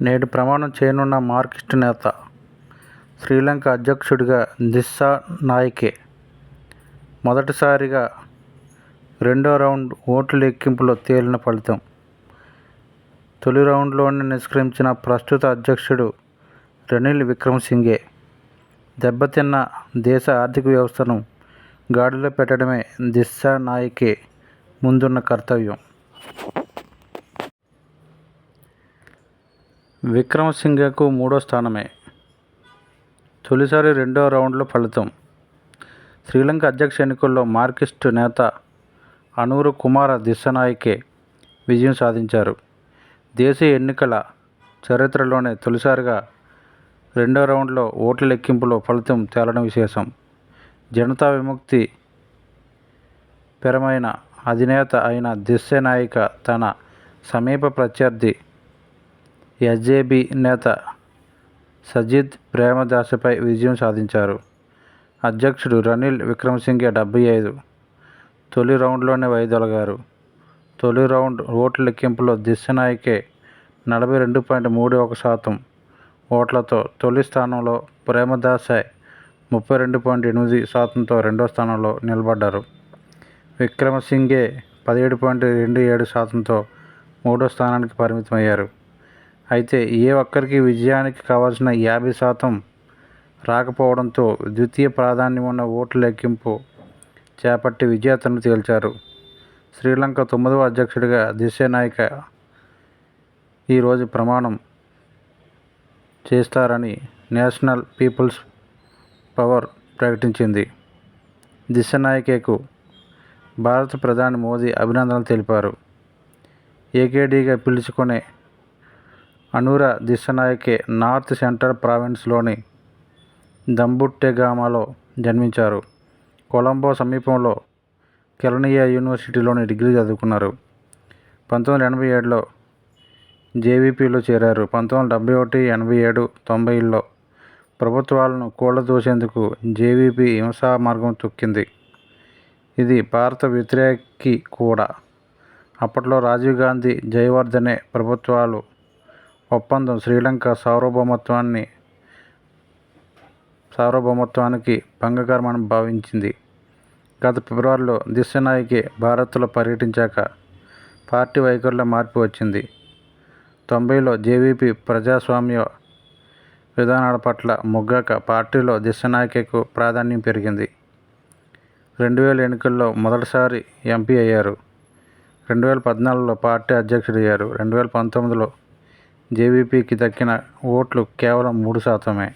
నేడు ప్రమాణం చేయనున్న మార్క్సిస్టు నేత శ్రీలంక అధ్యక్షుడిగా దిస్సా నాయకే. మొదటిసారిగా రెండో రౌండ్ ఓట్ల లెక్కింపులో తేలిన ఫలితం. తొలి రౌండ్లోనే నిష్క్రమించిన ప్రస్తుత అధ్యక్షుడు రనిల్ విక్రమసింఘే. దెబ్బతిన్న దేశ ఆర్థిక వ్యవస్థను గాడిలో పెట్టడమే దిశా నాయకే ముందున్న కర్తవ్యం. విక్రమసింఘకు మూడో స్థానమే. తొలిసారి రెండో రౌండ్లో ఫలితం. శ్రీలంక అధ్యక్ష ఎన్నికల్లో మార్కిస్టు నేత అనూరు కుమార దిశనాయకే విజయం సాధించారు. దేశీయ ఎన్నికల చరిత్రలోనే తొలిసారిగా రెండో రౌండ్లో ఓట్ల లెక్కింపులో ఫలితం తేలడం విశేషం. జనతా విముక్తి పెరమైన అధినేత అయిన దిశనాయక తన సమీప ప్రత్యర్థి ఎస్జేబీ నేత సజిద్ ప్రేమదాసపై విజయం సాధించారు. అధ్యక్షుడు రనిల్ విక్రమసింఘే డెబ్బై ఐదు తొలి రౌండ్లోనే వైదొలగారు. తొలి రౌండ్ ఓట్ల లెక్కింపులో దిశనాయకే నలభై రెండు పాయింట్ మూడు ఒక శాతం ఓట్లతో తొలి స్థానంలో ప్రేమదాసాయ్ ముప్పై రెండు పాయింట్ ఎనిమిది శాతంతో రెండో స్థానంలో నిలబడ్డారు. విక్రమసింఘే పదిహేడు పాయింట్ రెండు ఏడు శాతంతో మూడో స్థానానికి పరిమితమయ్యారు. అయితే ఏ ఒక్కరికి విజయానికి కావాల్సిన యాభై శాతం రాకపోవడంతో ద్వితీయ ప్రాధాన్యం ఉన్న ఓట్ల లెక్కింపు చేపట్టి విజేతను తేల్చారు. శ్రీలంక తొమ్మిదవ అధ్యక్షుడిగా దిశనాయక ఈరోజు ప్రమాణం చేస్తారని నేషనల్ పీపుల్స్ పవర్ ప్రకటించింది. దిశనాయకేకు భారత ప్రధాని మోదీ అభినందనలు తెలిపారు. ఏకేడీగా పిలుచుకునే అనూర దిశనాయకే నార్త్ సెంట్రల్ ప్రావిన్స్లోని దంబుట్టెగామలో జన్మించారు. కొలంబో సమీపంలో కెలనియా యూనివర్సిటీలోని డిగ్రీ చదువుకున్నారు. పంతొమ్మిది వందల ఎనభై ఏడులో జేవీపీలో చేరారు. పంతొమ్మిది వందల డెబ్బై ఒకటి ఎనభై ఏడు తొంభైలో ప్రభుత్వాలను కూలదోసేందుకు జేవీపీ హింసా మార్గం తొక్కింది. ఇది భారత వ్యతిరేకి కూడా. అప్పట్లో రాజీవ్ గాంధీ జయవర్ధనే ప్రభుత్వాలు ఒప్పందం శ్రీలంక సార్వభౌమత్వాన్ని సార్వభౌమత్వానికి భంగకరమని భావించింది. గత ఫిబ్రవరిలో దిశనాయికి భారత్లో పర్యటించాక పార్టీ వైఖరిలో మార్పు వచ్చింది. తొంభైలో జేవీపీ ప్రజాస్వామ్య విధానాల పట్ల మొగ్గాక పార్టీలో దిశనాయకకు ప్రాధాన్యం పెరిగింది. రెండు వేల ఎన్నికల్లో మొదటిసారి ఎంపీ అయ్యారు. రెండు వేల పద్నాలుగులో పార్టీ అధ్యక్షుడయ్యారు. రెండు వేల పంతొమ్మిదిలో జేవీపీకి దక్కిన ఓట్లు కేవలం మూడు శాతమే.